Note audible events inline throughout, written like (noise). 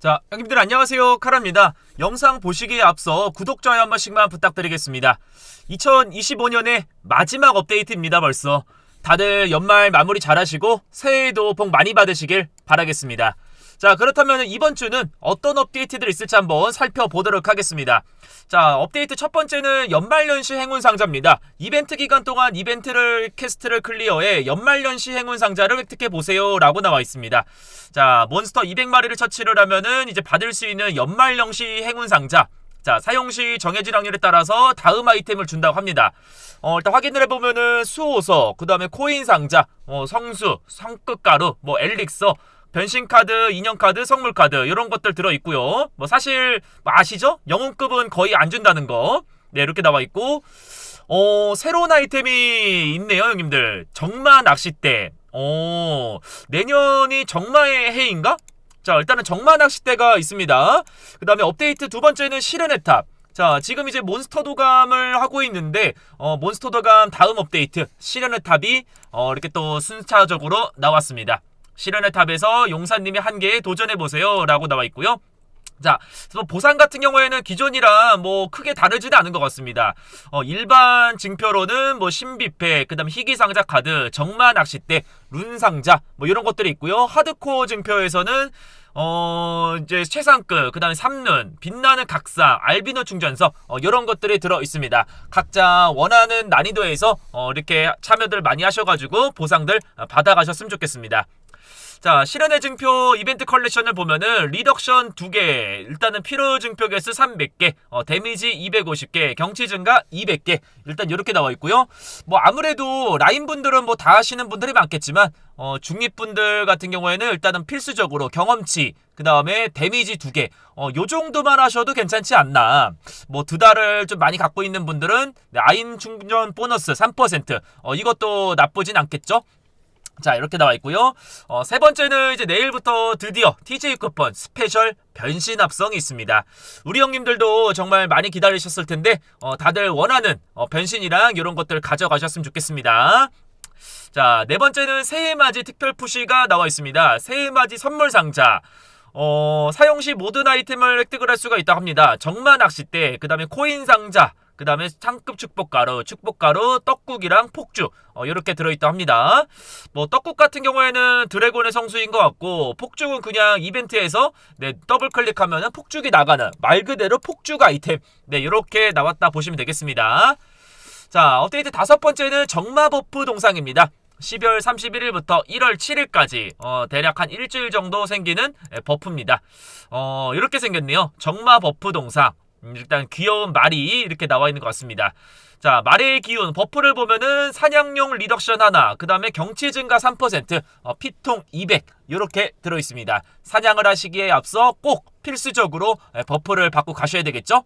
자, 형님들 안녕하세요. 카라입니다. 영상 보시기에 앞서 구독, 좋아요 한 번씩만 부탁드리겠습니다. 2025년의 마지막 업데이트입니다, 벌써. 다들 연말 마무리 잘 하시고 새해에도 복 많이 받으시길 바라겠습니다. 자, 그렇다면 이번 주는 어떤 업데이트들이 있을지 한번 살펴보도록 하겠습니다. 자, 업데이트 첫 번째는 연말연시 행운 상자입니다. 이벤트 기간 동안 이벤트를 캐스트를 클리어해 연말연시 행운 상자를 획득해 보세요 라고 나와 있습니다. 자, 몬스터 200마리를 처치를 하면은 이제 받을 수 있는 연말연시 행운 상자 자, 사용 시 정해진 확률에 따라서 다음 아이템을 준다고 합니다. 어, 일단 확인을 해보면은 수호서, 그 다음에 코인 상자, 어, 성수, 성끝가루, 뭐 엘릭서, 변신 카드, 인형 카드, 선물 카드 이런 것들 들어 있고요. 뭐 사실 뭐 아시죠? 영웅급은 거의 안 준다는 거. 네, 이렇게 나와 있고 어, 새로운 아이템이 있네요, 형님들. 정마 낚싯대. 어, 내년이 정마의 해인가? 자, 일단은 정마 낚싯대가 있습니다. 그 다음에 업데이트 두 번째는 실현의 탑. 자, 지금 이제 몬스터 도감을 하고 있는데, 어, 몬스터 도감 다음 업데이트, 실현의 탑이, 어, 이렇게 또 순차적으로 나왔습니다. 실현의 탑에서 용사님이 한 개에 도전해보세요. 라고 나와 있고요. 자, 보상 같은 경우에는 기존이랑 뭐 크게 다르지는 않은 것 같습니다. 어, 일반 증표로는 뭐 신비패, 그 다음 희귀상자 카드, 정마 낚싯대, 룬상자, 뭐 이런 것들이 있고요. 하드코어 증표에서는 어, 이제 최상급, 그 다음에 3룬, 빛나는 각상, 알비노 충전석, 어, 이런 것들이 들어 있습니다. 각자 원하는 난이도에서 어, 이렇게 참여들 많이 하셔가지고 보상들 받아가셨으면 좋겠습니다. 자, 실현의 증표 이벤트 컬렉션을 보면은 리덕션 2개, 일단은 피로 증표 개수 300개, 어, 데미지 250개, 경치 증가 200개. 일단 이렇게 나와 있고요. 뭐 아무래도 라인 분들은 뭐 다 하시는 분들이 많겠지만 어, 중립 분들 같은 경우에는 일단은 필수적으로 경험치, 그 다음에 데미지 2개. 어, 요 정도만 하셔도 괜찮지 않나. 뭐 두 달을 좀 많이 갖고 있는 분들은 네, 아인 충전 보너스 3%. 어, 이것도 나쁘진 않겠죠? 자 이렇게 나와 있고요. 어, 세 번째는 이제 내일부터 드디어 TJ 쿠폰 스페셜 변신 합성이 있습니다. 우리 형님들도 정말 많이 기다리셨을 텐데 어, 다들 원하는 어, 변신이랑 이런 것들 가져가셨으면 좋겠습니다. 자, 네 번째는 새해맞이 특별 푸시가 나와 있습니다. 새해맞이 선물 상자. 어, 사용 시 모든 아이템을 획득을 할 수가 있다고 합니다. 정마 낚싯대, 그 다음에 코인 상자, 그 다음에 상급 축복가루, 축복가루, 떡국이랑 폭죽 어, 이렇게 들어있다 합니다. 뭐 떡국 같은 경우에는 드래곤의 성수인 것 같고 폭죽은 그냥 이벤트에서 네, 더블 클릭하면 폭죽이 나가는 말 그대로 폭죽 아이템 네 이렇게 나왔다 보시면 되겠습니다. 자 업데이트 다섯 번째는 정마 버프 동상입니다. 12월 31일부터 1월 7일까지 어, 대략 한 일주일 정도 생기는 버프입니다. 어, 이렇게 생겼네요. 정마 버프 동상. 음, 일단 귀여운 말이 이렇게 나와 있는 것 같습니다. 자, 말의 기운 버프를 보면은 사냥용 리덕션 하나, 그 다음에 경치 증가 3%, 어, 피통 200 이렇게 들어 있습니다. 사냥을 하시기에 앞서 꼭 필수적으로 버프를 받고 가셔야 되겠죠?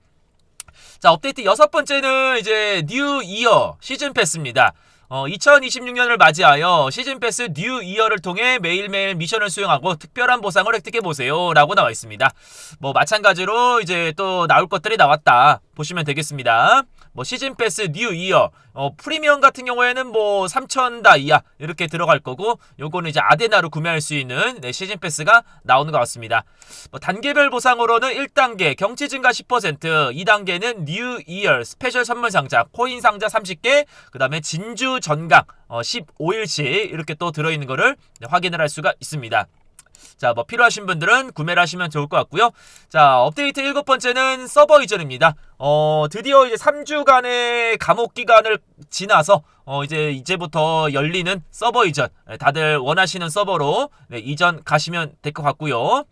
자, 업데이트 여섯 번째는 이제 뉴 이어 시즌 패스입니다. 어, 2026년을 맞이하여 시즌 패스 뉴 이어를 통해 매일매일 미션을 수행하고 특별한 보상을 획득해 보세요. 라고 나와 있습니다. 뭐 마찬가지로 이제 또 나올 것들이 나왔다. 보시면 되겠습니다. 뭐 시즌 패스 뉴 이어 어, 프리미엄 같은 경우에는 뭐 3,000다 이하 이렇게 들어갈 거고 요거는 이제 아데나로 구매할 수 있는 네, 시즌 패스가 나오는 것 같습니다. 뭐 단계별 보상으로는 1단계 경치 증가 10%, 2단계는 뉴 이어 스페셜 선물 상자, 코인 상자 30개, 그 다음에 진주 전강 어, 15일치 이렇게 또 들어있는 거를 네, 확인을 할 수가 있습니다. 자, 뭐 필요하신 분들은 구매를 하시면 좋을 것 같고요. 자, 업데이트 일곱 번째는 서버 이전입니다. 어, 드디어 이제 3주간의 감옥 기간을 지나서 어, 이제 이제부터 열리는 서버 이전. 네, 다들 원하시는 서버로 네, 이전 가시면 될 것 같고요.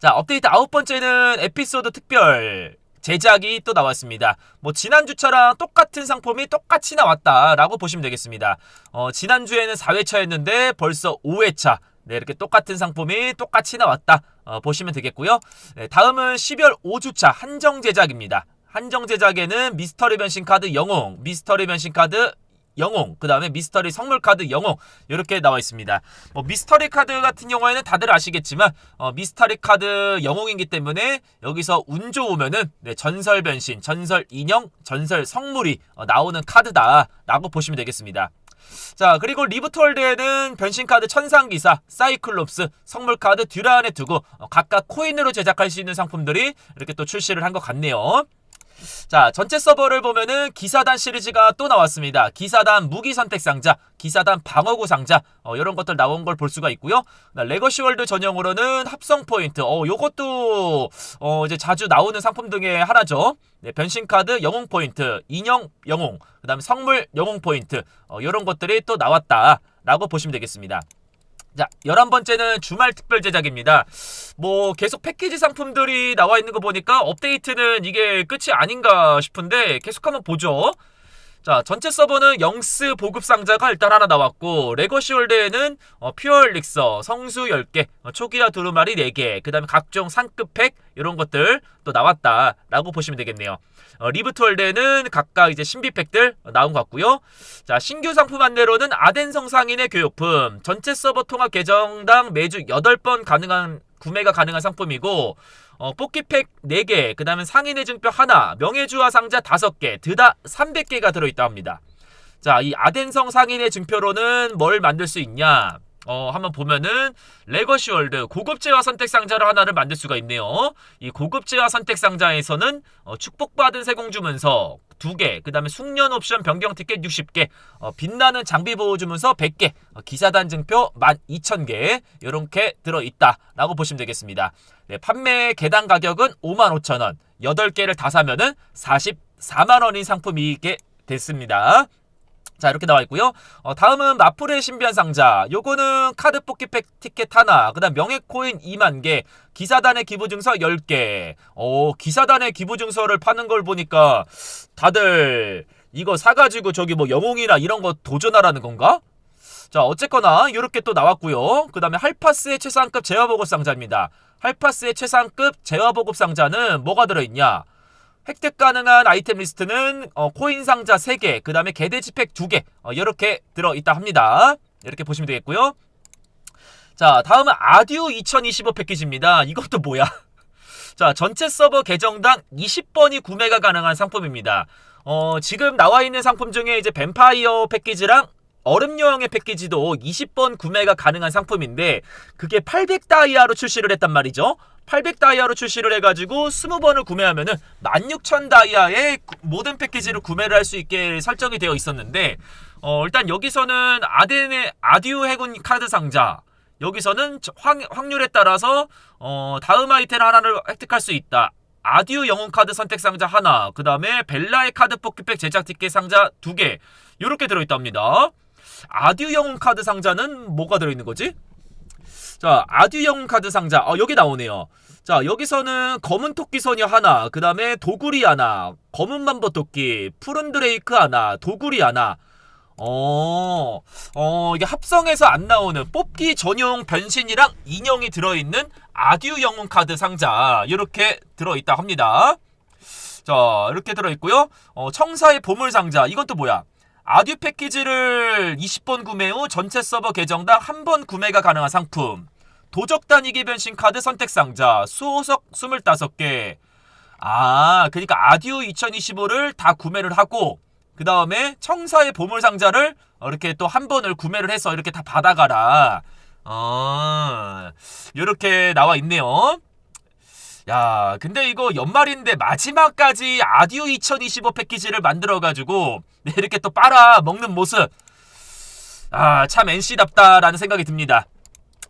자, 업데이트 아홉 번째는 에피소드 특별 제작이 또 나왔습니다. 뭐 지난주처럼 똑같은 상품이 똑같이 나왔다라고 보시면 되겠습니다. 어, 지난주에는 4회차였는데 벌써 5회차. 네, 이렇게 똑같은 상품이 똑같이 나왔다. 어, 보시면 되겠고요. 네, 다음은 12월 5주차 한정 제작입니다. 한정 제작에는 미스터리 변신 카드 영웅, 미스터리 변신 카드 영웅, 그 다음에 미스터리 선물 카드 영웅 이렇게 나와 있습니다. 뭐 미스터리 카드 같은 경우에는 다들 아시겠지만 어, 미스터리 카드 영웅이기 때문에 여기서 운 좋으면은 네, 전설 변신, 전설 인형, 전설 성물이 어, 나오는 카드다라고 보시면 되겠습니다. 자, 그리고 리부트월드에는 변신카드 천상기사, 사이클롭스, 성물카드 듀란에 두고 어, 각각 코인으로 제작할 수 있는 상품들이 이렇게 또 출시를 한 것 같네요. 자, 전체 서버를 보면은 기사단 시리즈가 또 나왔습니다. 기사단 무기 선택 상자, 기사단 방어구 상자, 어, 이런 것들 나온 걸 볼 수가 있고요. 나 레거시 월드 전용으로는 합성 포인트, 어, 요것도 어, 이제 자주 나오는 상품 중에 하나죠. 네, 변신 카드 영웅 포인트, 인형 영웅, 그다음에 성물 영웅 포인트, 어, 이런 것들이 또 나왔다라고 보시면 되겠습니다. 자, 11번째는 주말 특별 제작입니다. 뭐, 계속 패키지 상품들이 나와 있는 거 보니까 업데이트는 이게 끝이 아닌가 싶은데, 계속 한번 보죠. 자, 전체 서버는 영스 보급 상자가 일단 하나 나왔고, 레거시 월드에는 어, 퓨어 엘릭서, 성수 10개, 어, 초기화 두루마리 4개, 그 다음에 각종 상급 팩, 이런 것들 또 나왔다라고 보시면 되겠네요. 어, 리부트 월드에는 각각 이제 신비 팩들 나온 것 같고요. 자, 신규 상품 안내로는 아덴 성 상인의 교육품, 전체 서버 통합 계정당 매주 8번 가능한 구매가 가능한 상품이고 어, 뽑기팩 4개, 그 다음에 상인의 증표 하나, 명예주화 상자 5개, 드다 300개가 들어있다 합니다. 자, 이 아덴성 상인의 증표로는 뭘 만들 수 있냐? 어, 한번 보면은 레거시 월드 고급 재화 선택 상자를 하나를 만들 수가 있네요. 이 고급 재화 선택 상자에서는 어, 축복받은 세공주 문서 2개, 그 다음에 숙련 옵션 변경 티켓 60개, 어, 빛나는 장비 보호 주문서 100개, 어, 기사단 증표 12,000개 이렇게 들어있다라고 보시면 되겠습니다. 네, 판매 개당 가격은 55,000원, 8개를 다 사면은 44만원인 상품이게 됐습니다. 자 이렇게 나와 있고요. 어, 다음은 마플의 신비한 상자. 요거는 카드 뽑기 팩 티켓 하나, 그다음 명예 코인 2만 개, 기사단의 기부 증서 10개. 어, 기사단의 기부 증서를 파는 걸 보니까 다들 이거 사 가지고 저기 뭐 영웅이나 이런 거 도전하라는 건가? 자 어쨌거나 이렇게 또 나왔고요. 그 다음에 할파스의 최상급 재화보급 상자입니다. 할파스의 최상급 재화보급 상자는 뭐가 들어 있냐? 획득 가능한 아이템 리스트는 어, 코인 상자 3개, 그 다음에 개돼지 팩 2개 어, 이렇게 들어있다 합니다. 이렇게 보시면 되겠고요. 자 다음은 아듀 2025 패키지입니다. 이것도 뭐야? (laughs) 자 전체 서버 계정당 20번이 구매가 가능한 상품입니다. 어, 지금 나와 있는 상품 중에 이제 뱀파이어 패키지랑 얼음 여왕의 패키지도 20번 구매가 가능한 상품인데 그게 800 다이아로 출시를 했단 말이죠. 800 다이아로 출시를 해가지고 20번을 구매하면은 16,000 다이아의 모든 패키지를 구매를 할 수 있게 설정이 되어 있었는데 어, 일단 여기서는 아덴의 아듀 해군 카드 상자 여기서는 확, 확률에 따라서 어, 다음 아이템 하나를 획득할 수 있다. 아듀 영웅 카드 선택 상자 하나, 그 다음에 벨라의 카드 포켓팩 제작 티켓 상자 두 개, 이렇게 들어있답니다. 아듀 영웅 카드 상자는 뭐가 들어있는 거지? 자, 아듀 영웅 카드 상자, 어, 여기 나오네요. 자, 여기서는 검은 토끼 소녀 하나, 그 다음에 도구리 하나, 검은 만보 토끼, 푸른 드레이크 하나, 도구리 하나, 어, 어, 이게 합성해서 안 나오는 뽑기 전용 변신이랑 인형이 들어있는 아듀 영웅 카드 상자, 이렇게 들어있다 합니다. 자, 이렇게 들어있고요. 어, 청사의 보물 상자, 이건 또 뭐야? 아듀 패키지를 20번 구매 후 전체 서버 계정당 한 번 구매가 가능한 상품. 도적 단위기 변신 카드 선택 상자 수호석 25개. 아, 그러니까 아듀 2025를 다 구매를 하고 그 다음에 청사의 보물 상자를 이렇게 또 한 번을 구매를 해서 이렇게 다 받아가라. 어, 이렇게 나와 있네요. 야, 근데 이거 연말인데 마지막까지 아듀 2025 패키지를 만들어가지고 네, 이렇게 또 빨아 먹는 모습. 아, 참 NC답다라는 생각이 듭니다.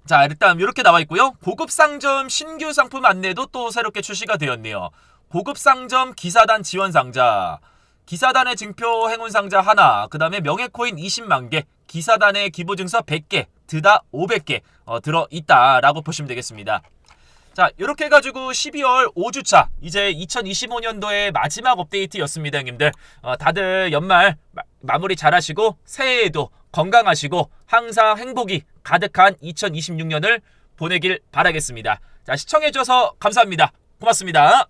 자, 일단 이렇게 나와 있고요. 고급 상점 신규 상품 안내도 또 새롭게 출시가 되었네요. 고급 상점 기사단 지원 상자. 기사단의 증표 행운 상자 하나, 그 다음에 명예 코인 20만 개, 기사단의 기부 증서 100개, 드다 500개 어, 들어 있다라고 보시면 되겠습니다. 자, 이렇게 해가지고 12월 5주차, 이제 2025년도의 마지막 업데이트였습니다, 형님들. 어, 다들 연말 마, 마무리 잘 하시고, 새해에도 건강하시고, 항상 행복이 가득한 2026년을 보내길 바라겠습니다. 자, 시청해주셔서 감사합니다. 고맙습니다.